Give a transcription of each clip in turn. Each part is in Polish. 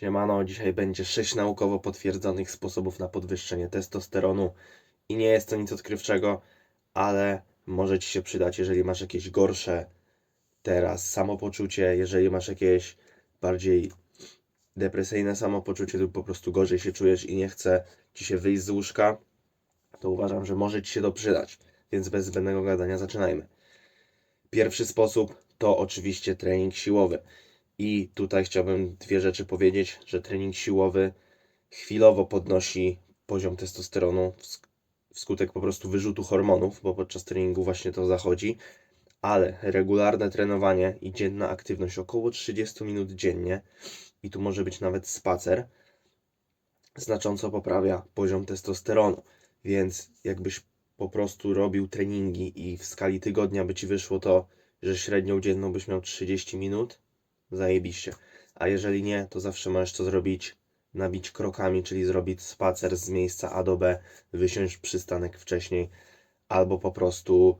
Siemano, dzisiaj będzie 6 naukowo potwierdzonych sposobów na podwyższenie testosteronu i nie jest to nic odkrywczego, ale może Ci się przydać, jeżeli masz jakieś gorsze teraz samopoczucie, jeżeli masz jakieś bardziej depresyjne samopoczucie lub po prostu gorzej się czujesz i nie chce Ci się wyjść z łóżka, to uważam, że może Ci się to przydać. Więc bez zbędnego gadania zaczynajmy. Pierwszy sposób to oczywiście trening siłowy. I tutaj chciałbym dwie rzeczy powiedzieć, że trening siłowy chwilowo podnosi poziom testosteronu wsk- wskutek po prostu wyrzutu hormonów, bo podczas treningu właśnie to zachodzi, ale regularne trenowanie i dzienna aktywność około 30 minut dziennie i tu może być nawet spacer, znacząco poprawia poziom testosteronu. Więc jakbyś po prostu robił treningi i w skali tygodnia by ci wyszło to, że średnią dzienną byś miał 30 minut, zajebiście. A jeżeli nie, to zawsze możesz to zrobić, nabić krokami, czyli zrobić spacer z miejsca A do B, wysiąść przystanek wcześniej, albo po prostu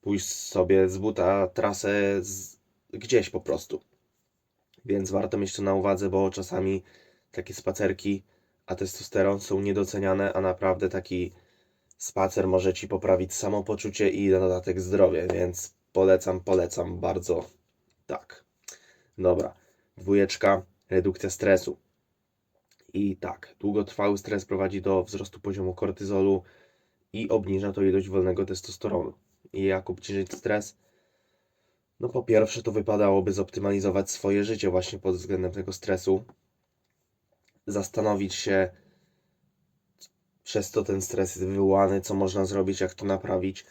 pójść sobie z buta trasę z, gdzieś po prostu. Więc warto mieć to na uwadze, bo czasami takie spacerki, a testosteron są niedoceniane, a naprawdę taki spacer może ci poprawić samopoczucie i na dodatek zdrowie, więc polecam, polecam bardzo. Tak. Dobra. Dwójeczka, redukcja stresu. I tak, długotrwały stres prowadzi do wzrostu poziomu kortyzolu i obniża to ilość wolnego testosteronu. I jak obniżyć stres? No po pierwsze to wypadałoby zoptymalizować swoje życie właśnie pod względem tego stresu. Zastanowić się, przez co ten stres jest wywołany, co można zrobić, jak to naprawić.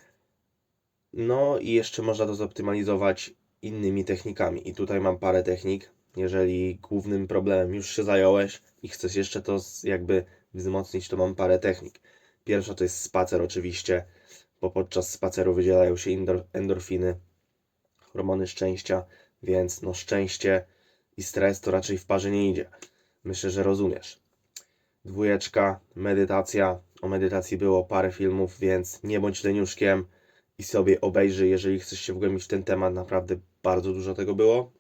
No i jeszcze można to zoptymalizować innymi technikami. I tutaj mam parę technik. Jeżeli głównym problemem już się zająłeś i chcesz jeszcze to jakby wzmocnić, to mam parę technik. Pierwsza to jest spacer oczywiście, bo podczas spaceru wydzielają się endor- endorfiny, hormony szczęścia, więc no szczęście i stres to raczej w parze nie idzie. Myślę, że rozumiesz. Dwójeczka, medytacja. O medytacji było parę filmów, więc nie bądź leniuszkiem i sobie obejrzyj, jeżeli chcesz się wgłębić w ten temat. Naprawdę bardzo dużo tego było.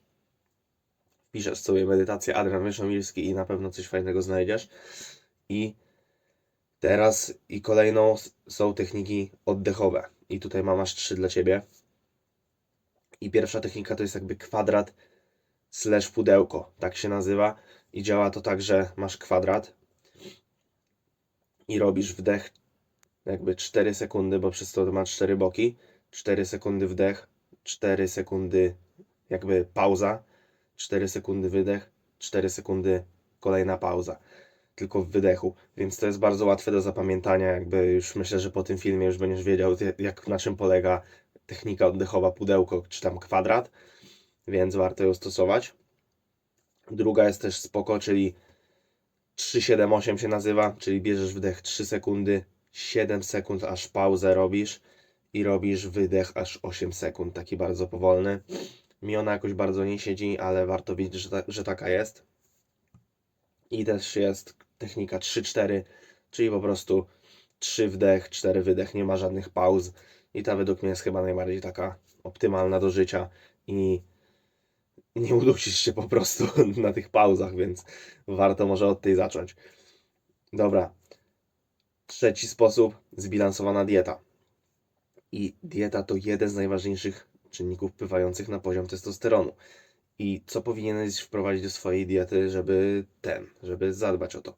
Piszesz sobie medytację Adrian Wyszomilski i na pewno coś fajnego znajdziesz. I teraz i kolejną są techniki oddechowe. I tutaj mam aż trzy dla Ciebie. I pierwsza technika to jest jakby kwadrat slash pudełko, tak się nazywa. I działa to tak, że masz kwadrat i robisz wdech jakby 4 sekundy, bo przez to ma 4 boki. 4 sekundy wdech, 4 sekundy jakby pauza, 4 sekundy wydech, 4 sekundy kolejna pauza. Tylko w wydechu, więc to jest bardzo łatwe do zapamiętania. Jakby już myślę, że po tym filmie już będziesz wiedział, jak na czym polega technika oddechowa pudełko czy tam kwadrat, więc warto ją stosować. Druga jest też spoko, czyli 378 się nazywa, czyli bierzesz wdech 3 sekundy, 7 sekund aż pauzę robisz i robisz wydech aż 8 sekund, taki bardzo powolny. Mi ona jakoś bardzo nie siedzi, ale warto wiedzieć, że, ta, że taka jest. I też jest technika 3-4, czyli po prostu 3 wdech, 4 wydech, nie ma żadnych pauz. I ta według mnie jest chyba najbardziej taka optymalna do życia i nie udusisz się po prostu na tych pauzach, więc warto może od tej zacząć. Dobra. Trzeci sposób zbilansowana dieta. I dieta to jeden z najważniejszych czynników wpływających na poziom testosteronu. I co powinieneś wprowadzić do swojej diety, żeby ten, żeby zadbać o to?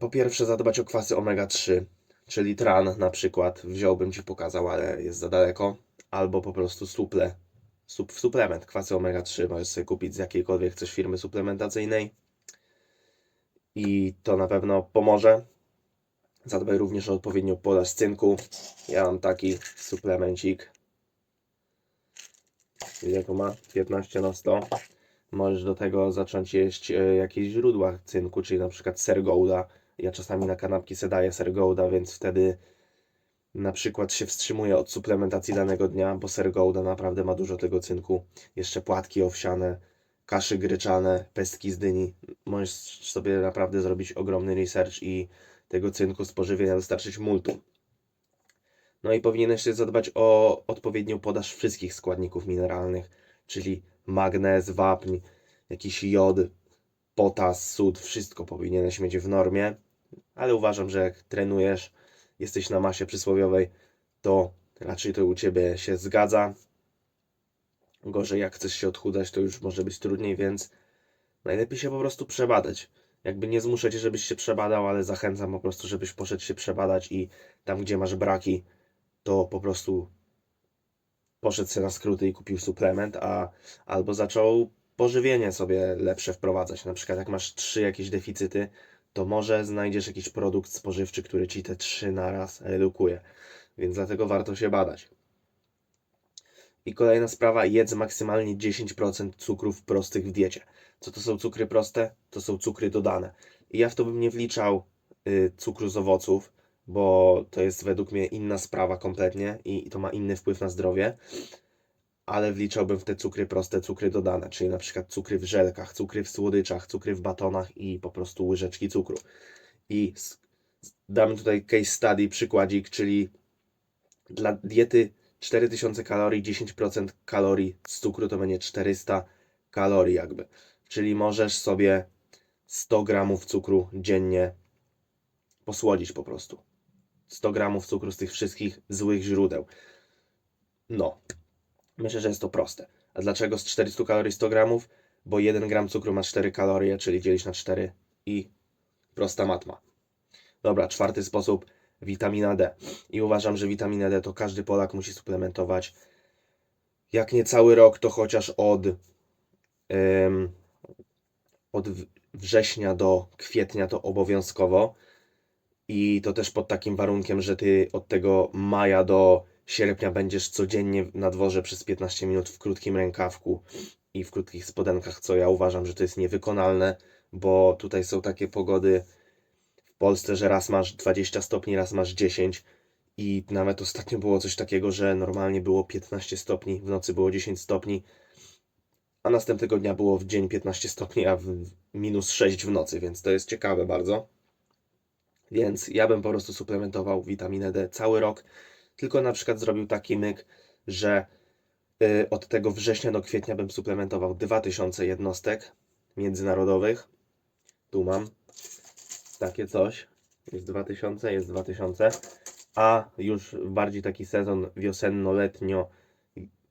Po pierwsze, zadbać o kwasy omega-3, czyli tran na przykład. Wziąłbym ci pokazał, ale jest za daleko. Albo po prostu suple. Sup, suplement kwasy omega-3 możesz sobie kupić z jakiejkolwiek chcesz firmy suplementacyjnej. I to na pewno pomoże. Zadbaj również o odpowiednią podaż cynku. Ja mam taki suplemencik. Ile to ma? 15 na 100. Możesz do tego zacząć jeść e, jakieś źródła cynku, czyli na przykład ser Gouda. Ja czasami na kanapki se daję ser Gouda, więc wtedy na przykład się wstrzymuję od suplementacji danego dnia, bo ser Gouda naprawdę ma dużo tego cynku. Jeszcze płatki owsiane, kaszy gryczane, pestki z dyni. Możesz sobie naprawdę zrobić ogromny research i tego cynku z pożywienia dostarczyć multum. No i powinieneś też zadbać o odpowiednią podaż wszystkich składników mineralnych, czyli magnez, wapń, jakiś jod, potas, sód, wszystko powinieneś mieć w normie, ale uważam, że jak trenujesz, jesteś na masie przysłowiowej, to raczej to u Ciebie się zgadza. Gorzej, jak chcesz się odchudzać, to już może być trudniej, więc najlepiej się po prostu przebadać. Jakby nie zmuszę Cię, żebyś się przebadał, ale zachęcam po prostu, żebyś poszedł się przebadać i tam, gdzie masz braki, to po prostu poszedł sobie na skróty i kupił suplement, a albo zaczął pożywienie sobie lepsze wprowadzać. Na przykład jak masz trzy jakieś deficyty, to może znajdziesz jakiś produkt spożywczy, który ci te trzy naraz redukuje. Więc dlatego warto się badać. I kolejna sprawa, jedz maksymalnie 10% cukrów prostych w diecie. Co to są cukry proste? To są cukry dodane. I ja w to bym nie wliczał y, cukru z owoców, bo to jest według mnie inna sprawa kompletnie i, i to ma inny wpływ na zdrowie. Ale wliczałbym w te cukry proste, cukry dodane, czyli na przykład cukry w żelkach, cukry w słodyczach, cukry w batonach i po prostu łyżeczki cukru. I s- dam tutaj case study, przykładzik, czyli dla diety 4000 kalorii, 10% kalorii z cukru to będzie 400 kalorii jakby. Czyli możesz sobie 100 gramów cukru dziennie posłodzić po prostu. 100 gramów cukru z tych wszystkich złych źródeł. No, myślę, że jest to proste. A dlaczego z 400 kalorii 100 gramów? Bo 1 gram cukru ma 4 kalorie, czyli dzielić na 4 i prosta matma. Dobra, czwarty sposób, witamina D. I uważam, że witaminę D to każdy Polak musi suplementować. Jak nie cały rok, to chociaż od, em, od września do kwietnia to obowiązkowo. I to też pod takim warunkiem, że ty od tego maja do sierpnia będziesz codziennie na dworze przez 15 minut w krótkim rękawku i w krótkich spodenkach, co ja uważam, że to jest niewykonalne, bo tutaj są takie pogody Polsce, że raz masz 20 stopni, raz masz 10 i nawet ostatnio było coś takiego, że normalnie było 15 stopni, w nocy było 10 stopni, a następnego dnia było w dzień 15 stopni, a w minus 6 w nocy, więc to jest ciekawe bardzo. Więc ja bym po prostu suplementował witaminę D cały rok, tylko na przykład zrobił taki myk, że y, od tego września do kwietnia bym suplementował 2000 jednostek międzynarodowych. Tu mam takie coś. Jest 2000, jest 2000. A już bardziej taki sezon wiosenno-letnio,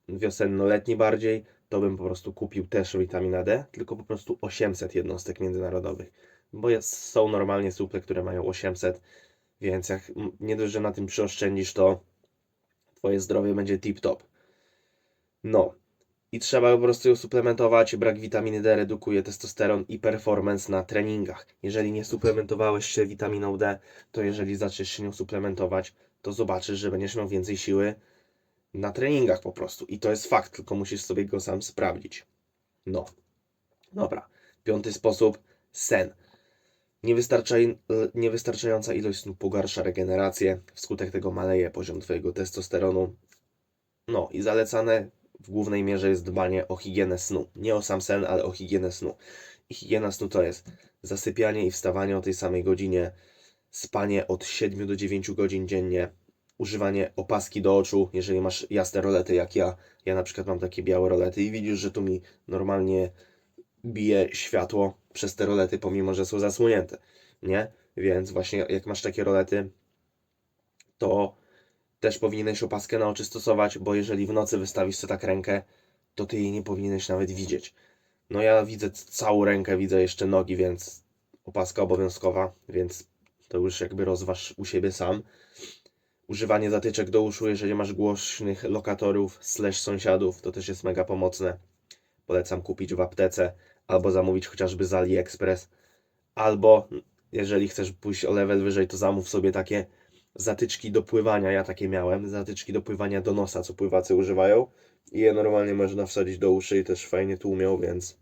wiosenno-letni bardziej, to bym po prostu kupił też witaminę D, tylko po prostu 800 jednostek międzynarodowych. Bo jest, są normalnie suple, które mają 800, więc jak nie dość, że na tym przyoszczędzisz, to twoje zdrowie będzie tip-top. No. I trzeba po prostu ją suplementować. Brak witaminy D redukuje testosteron i performance na treningach. Jeżeli nie suplementowałeś się witaminą D, to jeżeli zaczniesz się nią suplementować, to zobaczysz, że będziesz miał więcej siły na treningach po prostu. I to jest fakt, tylko musisz sobie go sam sprawdzić. No. Dobra. Piąty sposób sen. Niewystarczaj, niewystarczająca ilość snu pogarsza regenerację, wskutek tego maleje poziom Twojego testosteronu. No i zalecane w głównej mierze jest dbanie o higienę snu. Nie o sam sen, ale o higienę snu. I higiena snu to jest zasypianie i wstawanie o tej samej godzinie, spanie od 7 do 9 godzin dziennie, używanie opaski do oczu, jeżeli masz jasne rolety jak ja. Ja na przykład mam takie białe rolety i widzisz, że tu mi normalnie bije światło przez te rolety, pomimo że są zasłonięte, nie? Więc właśnie jak masz takie rolety, to też powinieneś opaskę na oczy stosować, bo jeżeli w nocy wystawisz sobie tak rękę, to ty jej nie powinieneś nawet widzieć. No ja widzę całą rękę, widzę jeszcze nogi, więc opaska obowiązkowa, więc to już jakby rozważ u siebie sam. Używanie zatyczek do uszu, jeżeli masz głośnych lokatorów slash sąsiadów, to też jest mega pomocne. Polecam kupić w aptece albo zamówić chociażby z AliExpress. Albo jeżeli chcesz pójść o level wyżej, to zamów sobie takie zatyczki do pływania. Ja takie miałem, zatyczki do pływania do nosa, co pływacy używają. I je normalnie można wsadzić do uszy i też fajnie tłumią, więc.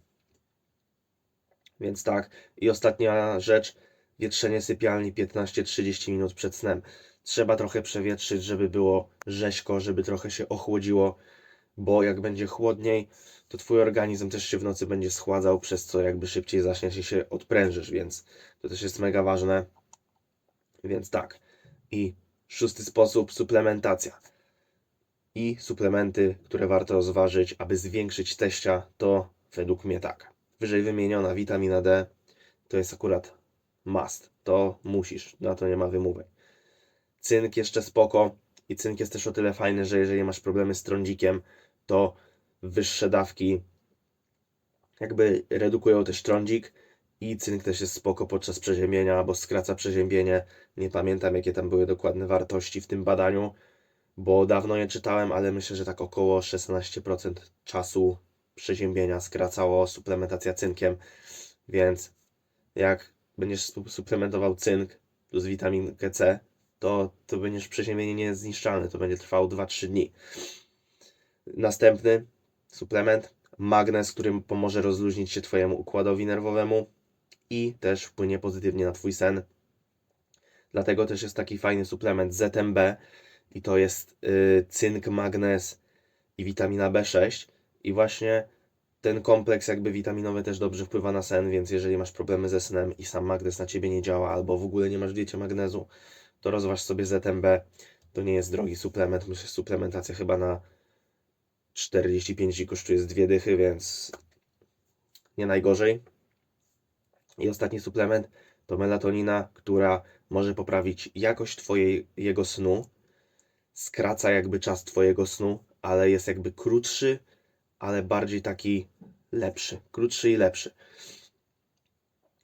Więc tak. I ostatnia rzecz, wietrzenie sypialni 15-30 minut przed snem. Trzeba trochę przewietrzyć, żeby było rzeźko, żeby trochę się ochłodziło, bo jak będzie chłodniej, to twój organizm też się w nocy będzie schładzał, przez co jakby szybciej zaczniesz i się odprężysz, więc to też jest mega ważne. Więc tak. I szósty sposób, suplementacja. I suplementy, które warto rozważyć, aby zwiększyć teścia, to według mnie tak. wyżej wymieniona witamina D to jest akurat must. To musisz, na to nie ma wymówek. Cynk jeszcze spoko i cynk jest też o tyle fajny, że jeżeli masz problemy z trądzikiem, to wyższe dawki jakby redukują też trądzik i cynk też jest spoko podczas przeziębienia, bo skraca przeziębienie. Nie pamiętam jakie tam były dokładne wartości w tym badaniu, bo dawno je czytałem, ale myślę, że tak około 16% czasu przeziębienia skracało suplementacja cynkiem, więc jak będziesz su- suplementował cynk plus witaminkę C, to, to będziesz przeziębienie nie jest zniszczalne, to będzie trwało 2-3 dni. Następny suplement magnez, który pomoże rozluźnić się Twojemu układowi nerwowemu i też wpłynie pozytywnie na Twój sen. Dlatego też jest taki fajny suplement ZMB i to jest y, cynk, magnez i witamina B6 i właśnie ten kompleks jakby witaminowy też dobrze wpływa na sen, więc jeżeli masz problemy ze snem i sam magnez na Ciebie nie działa albo w ogóle nie masz w diecie magnezu, to rozważ sobie ZMB. To nie jest drogi suplement, myślę, że suplementacja chyba na 45 i kosztuje z dwie dychy, więc nie najgorzej. I ostatni suplement to melatonina, która może poprawić jakość twojej, jego snu, skraca jakby czas twojego snu, ale jest jakby krótszy, ale bardziej taki lepszy, krótszy i lepszy.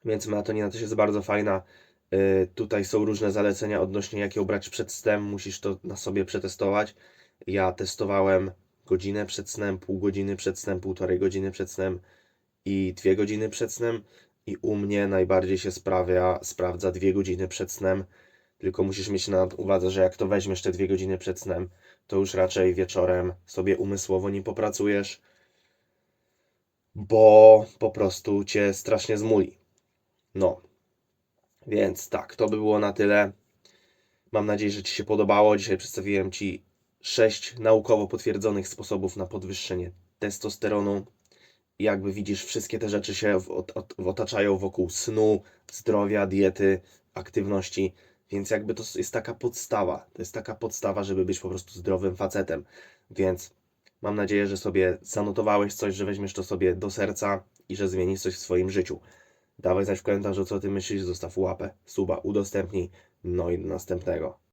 Więc melatonina też jest bardzo fajna. Yy, tutaj są różne zalecenia odnośnie jak ją brać przed snem, musisz to na sobie przetestować. Ja testowałem godzinę przed snem, pół godziny przed snem, półtorej godziny przed snem i dwie godziny przed snem. I u mnie najbardziej się sprawia, sprawdza dwie godziny przed snem. Tylko musisz mieć na uwadze, że jak to weźmiesz te dwie godziny przed snem, to już raczej wieczorem sobie umysłowo nie popracujesz, bo po prostu cię strasznie zmuli. No, więc tak, to by było na tyle. Mam nadzieję, że Ci się podobało. Dzisiaj przedstawiłem Ci sześć naukowo potwierdzonych sposobów na podwyższenie testosteronu. Jakby widzisz, wszystkie te rzeczy się ot, otaczają wokół snu, zdrowia, diety, aktywności. Więc jakby to jest taka podstawa. To jest taka podstawa, żeby być po prostu zdrowym facetem. Więc mam nadzieję, że sobie zanotowałeś coś, że weźmiesz to sobie do serca i że zmienisz coś w swoim życiu. Dawaj znać w komentarzu, co ty myślisz, zostaw łapę, suba, udostępnij, no i do następnego.